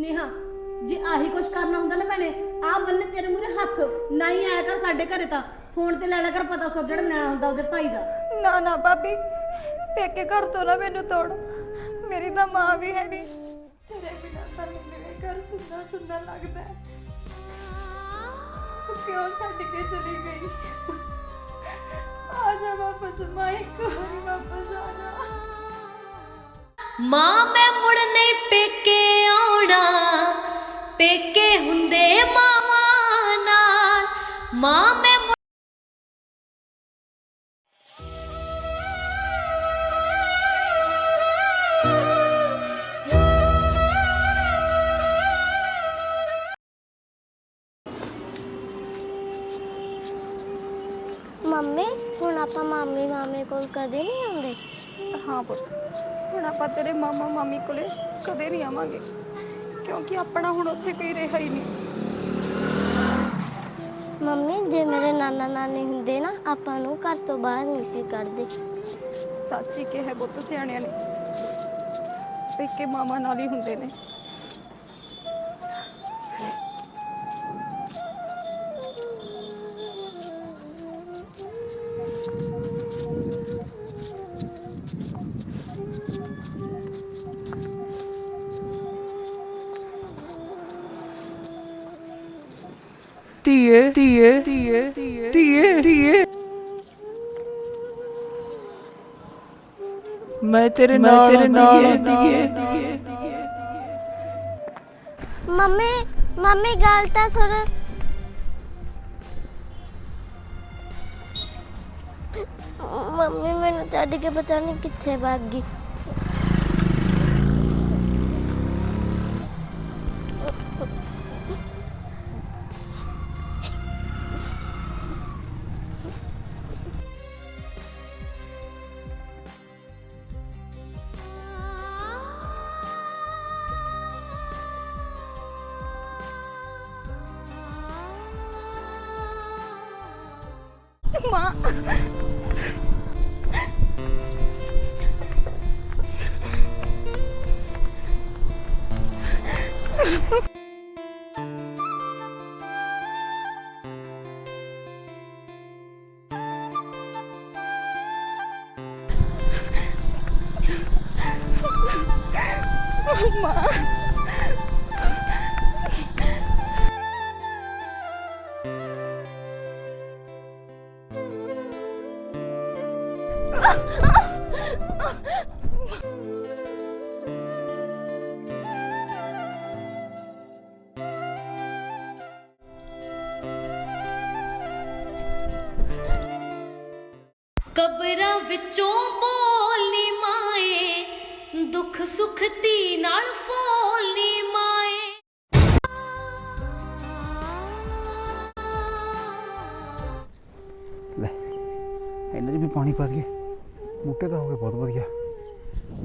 ਨੇਹਾ, ਜੇ ਆਹੀ ਕੁਛ ਕਰਨਾ ਹੁੰਦਾ ਨਾ ਭੈਣੇ ਆ ਬੰਨੇ ਤੇਰੇ ਮੂਰੇ ਹੱਥ ਨਹੀਂ ਆਇਆ ਕਰ ਸਾਡੇ ਘਰੇ ਤਾਂ। ਫੋਨ ਤੇ ਲੈ ਲੈ ਕਰ, ਪਤਾ ਸਭ ਜਿਹੜਾ ਲੈਣਾ ਹੁੰਦਾ ਉਹਦੇ ਭਾਈ ਦਾ। ਨਾ ਨਾ ਭਾਬੀ, ਪੇਕੇ ਘਰ ਤੋਂ ਨਾ ਮੈਨੂੰ ਤੋੜ। ਮੇਰੀ ਤਾਂ ਮਾਂ ਵੀ ਹੈ ਨਹੀਂ। ਤੇਰੇ ਬਿਨਾਂ ਤਾਂ ਮੈਨੂੰ ਇਹ ਘਰ ਸੁੰਨਾ ਸੁੰਨਾ ਲੱਗਦਾ ਹੈ। ਤੂੰ ਕਿਉਂ ਛੱਡ ਕੇ ਚਲੀ ਗਈ? ਆ ਜਾ ਵਾਪਸ, ਮਾਂ, ਇੱਕ ਵਾਪਸ ਆ ਜਾ। ਮਾਂ ਮੈਂ ਮੁੜ ਨਹੀਂ ਪੇਕੇ ਆਉਣਾ। ਪੇਕੇ ਹੁੰਦੇ ਮਾਵਾਂ ਨਾਲ। ਮਾਂ ਮੈਂ ਮੰਮੀ ਹੁਣ ਆਪਾਂ ਮਾਮੀ ਮਾਮੇ ਕੋਲ ਕਦੇ ਨਹੀਂ ਆਉਂਦੇ? ਹਾਂ ਪੁੱਤ। ਹੁਣ ਆਪਾਂ ਤੇਰੇ ਮਾਮਾ ਮਾਮੀ ਕੋਲੇ ਕਦੇ ਨਹੀਂ ਆਵਾਂਗੇ ਕਿਉਂਕਿ ਆਪਣਾ ਹੁਣ ਉੱਥੇ ਕੋਈ ਰਿਹਾ ਹੀ ਨਹੀਂ। ਮੰਮੀ ਜੇ ਮੇਰੇ ਨਾਨਾ ਨਾਨੀ ਹੁੰਦੇ ਨਾ ਆਪਾਂ ਨੂੰ ਘਰ ਤੋਂ ਬਾਹਰ ਨਹੀਂ ਸੀ ਕੱਢਦੇ। ਸੱਚ ਹੀ ਕਿਹਾ ਪੁੱਤ ਸਿਆਣਿਆਂ ਨੇ ਪੇਕੇ ਮਾਮਾ ਨਾਲ ਹੀ ਹੁੰਦੇ ਨੇ। ਮੈਂ ਤੇਰੇ ਨਾਲ ਤੇਰੇ ਨਾਲ ਧੀਏ ਮੰਮੀ ਮੰਮੀ ਗੱਲ ਤਾਂ ਸੁਣ। ਮੰਮੀ ਮੈਨੂੰ ਛੱਡ ਕੇ ਪਤਾ ਨਹੀਂ ਕਿੱਥੇ ਗਈ। ਮਾਂ ਕਬਰਾਂ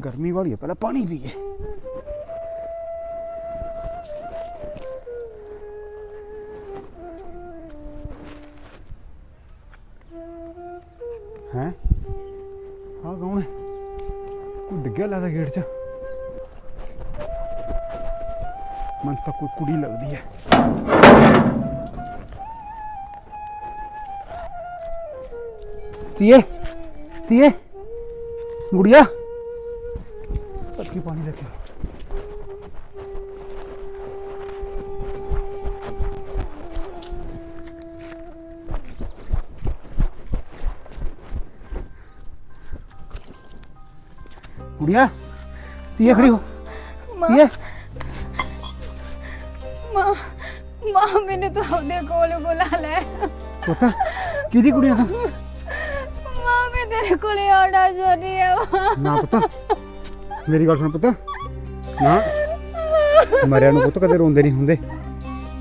ਗਰਮੀ ਵਾਲੀ ਹੈ, ਪਹਿਲਾਂ ਪਾਣੀ ਪੀਏ। ਹੈ? ਹਾਂ ਕੌਣ ਹੈ? ਕੋਈ ਡਿੱਗਿਆ ਲੱਗਦਾ ਗੇਟ 'ਚ? ਮਨ ਤਾਂ ਕੋਈ ਕੁੜੀ ਲੱਗਦੀ ਹੈ। ਤੀਏ ਤੀਏ, ਗੁੜੀਆ। ਤੀਏ ਖੜੀ ਹੋ। ਤੀਏ। ਮਾਂ ਮਾਂ ਮੈਨੂੰ ਤਾਂ ਉਹਦੇ ਕੋਲ ਬੁਲਾ ਲੈ। ਪੁੱਤ ਕਿਹਦੀ ਕੁੜੀਆ ਤੂੰ? ਮਾਂ ਮੈਂ ਤੇਰੇ ਕੋਲੇ ਆਉਣਾ ਚਾਹੁੰਦੀ ਆ। ਮਾਂ ਨਾ ਪੁੱਤ। ਮੇਰੀ ਗੱਲ ਸੁਣ ਪੁੱਤ। ਨਾ। ਮਰਿਆ ਨੂੰ ਪੁੱਤ ਕਦੇ ਰੋਂਦੇ ਨਹੀਂ ਹੁੰਦੇ।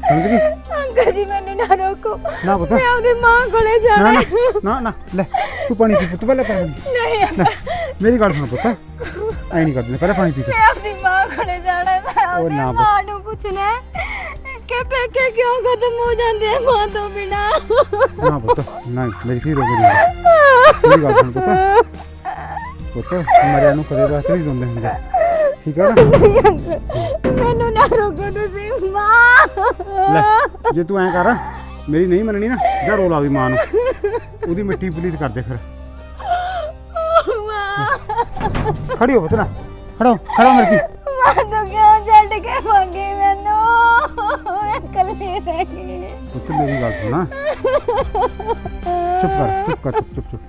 ਸਮਝ ਗਈ? ਅੰਕਲ ਜੀ ਮੈਨੂੰ ਨਾ ਰੋਕੋ। ਨਾ ਪੁੱਤ। ਮੈਂ ਆਪਦੀ ਮਾਂ ਕੋਲੇ ਨਾ ਜਾਣਾ ਨਾ। ਹੈ। ਨਾ ਨਾ। ਲੈ ਤੂੰ ਪਾਣੀ ਪੀ ਪੁੱਤ ਪਹਿਲਾਂ ਪਾਣੀ ਨਹੀਂ ਮੇਰੀ ਗੱਲ ਸੁਣ ਪੁੱਤ। ਐ ਨਹੀਂ ਕਰਦੇ ਪਹਿਲਾਂ ਪਾਣੀ ਪੀ ਤੂੰ ਮੈਂ ਆਪਣੀ ਮਾਂ ਕੋਲੇ ਜਾਣਾ ਹੈ। ਮੈਂ ਆਪਣੀ ਨਾ ਮਾਂ ਨੂੰ ਪੁੱਛਣਾ ਹੈ ਕਿ ਪੇਕੇ ਕਿਉਂ ਖਤਮ ਹੋ ਜਾਂਦੇ ਆ ਮਾਂ ਤੋਂ ਬਿਨਾ? ਨਾ ਪੁੱਤ ਨਾ ਮੇਰੀ ਫਿਰ ਰੋ ਗਈ ਮੇਰੀ ਗੱਲ ਸੁਣ ਪੁੱਤ। ਪੁੱਤ ਮਰਿਆ ਨੂੰ ਕਦੇ ਵਾਸਤੇ ਨਹੀਂ ਰੋਂਦੇ ਹੁੰਦੇ। ਠੀਕ ਹੈ ਨਾ? ਮੈਨੂੰ ਨਾ ਰੋਕੋ ਤੁਸੀਂ ਮਾਂ। ਲੈ ਜੇ ਤੂੰ ਐਂ ਕਰ ਮੇਰੀ ਨਹੀਂ ਮੰਨਣੀ ਨਾ ਜਾ ਰੋਲਾ ਵੀ ਮਾਂ ਨੂੰ। ਉਹਦੀ ਮਿੱਟੀ ਪਲੀਤ ਕਰ ਦੇ ਫਿਰ। ਖੜੀ ਹੋ ਪੁੱਤ ਨਾ। ਖੜੋ ਖੜੋ ਮੇਰੀ ਧੀ ਮਾਂ ਤੂੰ ਕਿਉਂ ਛੱਡ ਕੇ ਮੰਗੀ ਮੈਨੂੰ? ਮੈਂ ਇਕੱਲੀ ਰਹਿ ਗਈ। ਪੁੱਤ ਮੇਰੀ ਗੱਲ ਸੁਣਾ ਚੁੱਪ ਕਰ ਚੁੱਪ ਕਰ ਚੁੱਪ ਚੁੱਪ ਚੁੱਪ।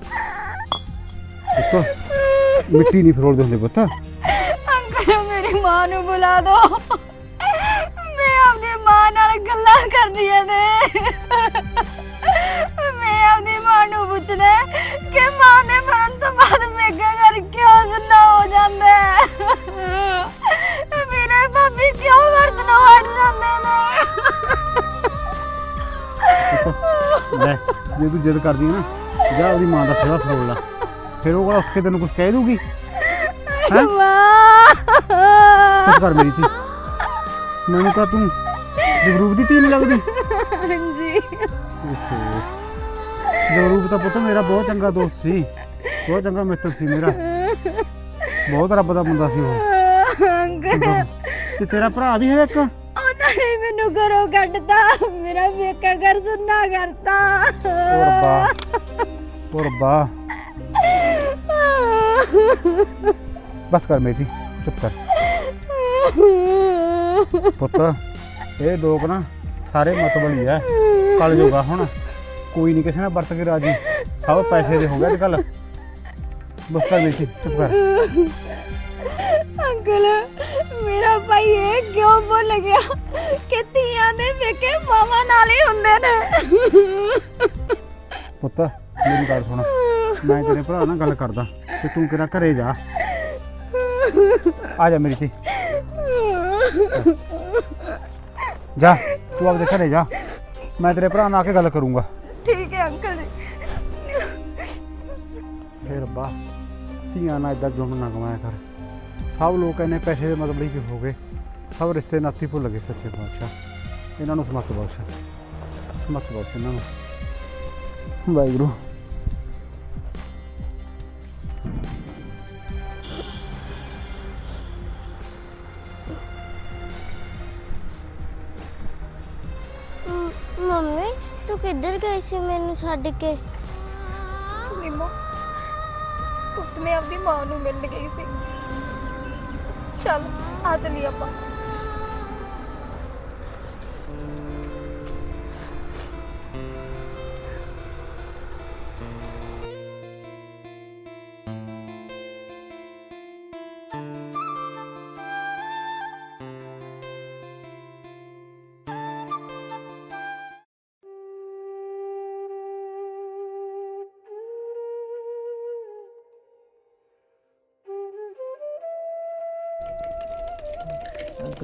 ਪੁੱਤ ਮਿੱਟੀ ਨਹੀਂ ਫਰੋਲਦੇ ਹੁੰਦੇ ਪੁੱਤ। ਅੰਕਲ ਮੇਰੀ ਮਾਂ ਨੂੰ ਬੁਲਾ ਦੋ। ਮੈਂ ਆਪਣੀ ਮਾਂ ਨਾਲ ਗੱਲਾਂ ਕਰਦੀਆਂ ਨੇ ਮੈਂ ਆਪਣੀ ਮਾਂ ਨੂੰ ਪੁੱਛਣਾ ਕਿ ਮਾਂ ਦੇ ਮਰਨ ਤੋਂ ਬਾਅਦ ਲੈ ਜੇ ਤੂੰ ਜਿੱਦ ਕਰਦੀ ਹੈ ਨਾ ਜਾ ਉਹਦੀ ਮਾਂ ਦਾ ਥੋੜਾ ਫਰੋਲ ਲਾ। ਫਿਰ ਉਹ ਕੋਲ ਉੱਠ ਕੇ ਤੈਨੂੰ ਕੁਝ ਕਹਿ ਦੂਗੀ? ਹੈਂ? ਚੁੱਪ ਕਰ ਮੇਰੀ ਧੀ। ਮੈਨੂੰ ਤਾਂ ਤੂੰ ਜਗਰੂਪ ਦੀ ਧੀ ਨਹੀਂ ਲੱਗਦੀ। ਹਾਂਜੀ। ਓਹੋ। ਜਗਰੂਪ ਤਾਂ ਪੁੱਤ ਮੇਰਾ ਬਹੁਤ ਚੰਗਾ ਦੋਸਤ ਸੀ। ਬਹੁਤ ਚੰਗਾ ਮਿੱਤਰ ਸੀ ਮੇਰਾ। ਬਹੁਤ ਰੱਬ ਦਾ ਬੰਦਾ ਸੀ ਉਹ। ਅੰਕਲ ਤੇ ਤੇਰਾ ਭਰਾ ਵੀ ਹੈ ਇੱਕ? ਮੈਨੂੰ ਘਰੋਂ ਕੱਢਤਾ। ਮੇਰਾ ਵੇਕਾ ਘਰ ਸੁੰਨਾ ਕਰਤਾ। ਓ ਰੱਬਾ ਓ ਰੱਬਾ ਬਸ ਕਰ ਮੇਰੀ ਚੁੱਪ ਕਰ। ਪੁੱਤ ਇਹ ਲੋਕ ਨਾ ਸਾਰੇ ਮਤਬਲੀ ਐ। ਕਲ ਜੋਗਾ ਹੁਣ। ਕੋਈ ਨਹੀਂ ਕਿਸੇ ਨਾਲ ਵਰਤ ਕੇ ਰਾਜੀ। ਸਭ ਪੈਸੇ ਦੇ ਹੋ ਗਏ ਅੱਜ ਕੱਲ ਬਸ ਕਰ ਮੇਰੀ ਚੁੱਪ ਕਰ। ਅੰਕਲ ਮੇਰਾ ਭਾਈ ਇਹ ਕਿਉਂ ਭੁੱਲ ਗਿਆ ਕਿ ਧੀਆਂ ਦੇ ਵੇਕੇ ਮਾਵਾਂ ਨਾਲ ਹੀ ਹੁੰਦੇ ਨੇ? ਪੁੱਤ ਮੇਰੀ ਗੱਲ ਸੁਣ। ਮੈਂ ਤੇਰੇ ਭਰਾ ਨਾਲ ਗੱਲ ਕਰਦਾ ਤੇ ਤੂੰ ਕਿਹੜਾ ਘਰੇ ਜਾ। ਆ ਜਾ ਮੇਰੀ ਧੀ। ਜਾ ਤੂੰ ਆਪਦੇ ਘਰੇ ਜਾ। ਮੈਂ ਤੇਰੇ ਭਰਾ ਨਾਲ ਆ ਕੇ ਗੱਲ ਕਰੂੰਗਾ। ਠੀਕ ਹੈ ਅੰਕਲ ਜੀ। ਫੇਰ ਰੱਬਾ ਧੀਆਂ ਨਾਲ ਇਦਾਂ ਜੁਣ ਨਾ ਕਮਾਇਆ ਕਰ। ਸਭ ਲੋਕ ਇੰਨੇ ਪੈਸੇ ਦੇ ਮਤਲਬ ਹੀ ਹੋ ਗਏ। ਸਭ ਰਿਸ਼ਤੇ ਨਾਤੀ ਭੁੱਲ ਗਏ ਸੱਚੇ ਪਾਤਸ਼ਾਹ। ਇਹਨਾਂ ਨੂੰ ਸਮਤ ਬਖਸ਼। ਸਮਤ ਬਖਸ਼ ਇਹਨਾਂ ਨੂੰ। ਵਾਹਿਗੁਰੂ। ਮੰਮੀ ਤੂੰ ਕਿੱਧਰ ਗਈ ਸੀ ਮੈਨੂੰ ਛੱਡ ਕੇ? ਨਿੰਮੋ ਪੁੱਤ ਮੈਂ ਆਪਣੀ ਮਾਂ ਨੂੰ ਮਿਲਣ ਗਈ ਸੀ। ਚੱਲ ਆ ਚਲੀ ਆਪਾਂ।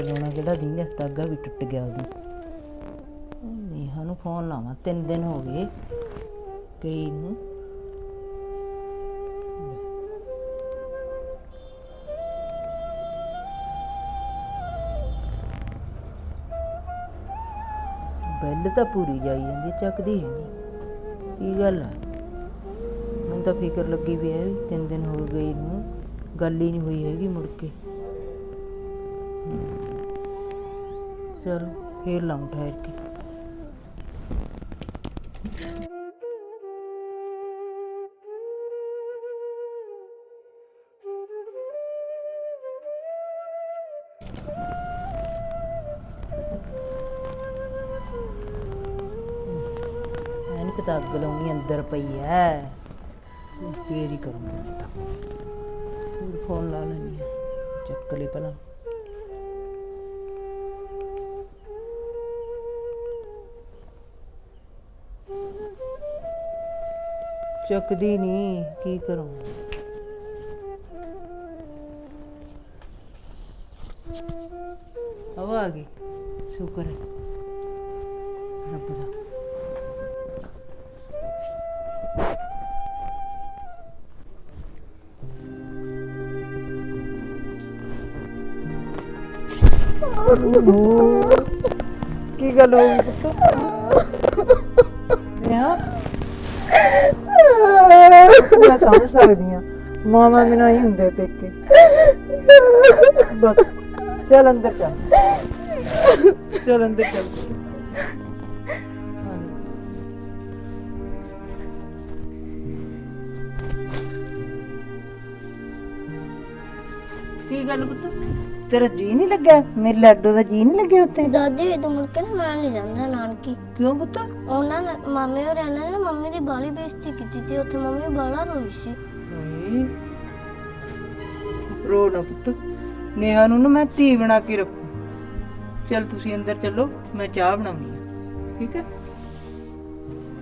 ਲਾਉਣਾ ਕਿਹੜਾ ਨਹੀਂ ਤਾਗਾ ਵੀ ਟੁੱਟ ਗਿਆ ਉਹਦੀ। ਨੇਹਾ ਨੂੰ ਫੋਨ ਲਾਵਾਂ, ਤਿੰਨ ਦਿਨ ਹੋ ਗਏ ਗਈ ਨੂੰ। ਬੈਲ ਤਾਂ ਪੂਰੀ ਜਾਈ ਜਾਂਦੀ, ਚੱਕਦੀ ਹੈ ਨਹੀਂ। ਕੀ ਗੱਲ ਆ? ਮੈਨੂੰ ਤਾਂ ਫਿਕਰ ਲੱਗੀ ਵੀ ਹੈ ਤਿੰਨ ਦਿਨ ਹੋ ਗਏ ਨੂੰ ਗੱਲ ਹੀ ਨਹੀਂ ਹੋਈ ਹੈਗੀ ਮੁੜ ਕੇ। ਚਲ ਫੇਰ ਲਾਉਂ ਠਹਿਰ ਕੇ। ਚੱਕਦੀ ਨਹੀਂ, ਕੀ ਕਰਾਂ? ਹਵਾ ਆ ਗਈ। ਸ਼ੁਕਰ ਹੈ। ਰੱਬ ਦਾ। ਕੀ ਗੱਲ ਹੋਈ ਪੁੱਤ? ਮੈਂ ਸਮਝ ਸਕਦੀ ਆ ਮਾਮਾ ਬਿਨਾਂ ਹੀ ਹੁੰਦੇ ਪੇਕੇ। ਬਸ। ਚੱਲ ਅੰਦਰ ਚੱਲ। ਚੱਲ ਅੰਦਰ ਚੱਲ। ਕੀ ਗੱਲ ਪੁੱਤ? ਤੇਰਾ ਜੀ ਨਹੀਂ ਲੱਗਾ ਮੇਰੇ ਲਾਡੋ ਦਾ ਜੀ ਨਹੀਂ ਲੱਗਿਆ ਉੱਤੇ ਦਾਦੀ ਤੋਂ ਮੁੜ ਕੇ ਨਾ ਮੈਂ ਨਹੀਂ ਜਾਂਦਾ ਨਾਨਕੀ। ਕਿਉਂ ਪੁੱਤ? ਉਹਨਾਂ ਨੇ, ਮਾਮੇ ਹੋਰਾਂ ਨੇ ਨਾ ਮੰਮੀ ਦੀ ਬਾਲੀ ਬੇਇੱਜ਼ਤੀ ਕੀਤੀ ਤੇ ਉੱਥੇ ਮੰਮੀ ਬਾਲਾ ਰੋਈ ਸੀ। ਹਾਏ। ਰੋ ਨਾ ਪੁੱਤ। ਨੇਹਾ ਨੂੰ ਨਾ ਮੈਂ ਧੀ ਬਣਾ ਕੇ ਰੱਖੂ। ਚਲ ਤੁਸੀਂ ਅੰਦਰ ਚੱਲੋ, ਮੈਂ ਚਾਹ ਬਣਾਉਣੀ ਆ। ਠੀਕ ਹੈ?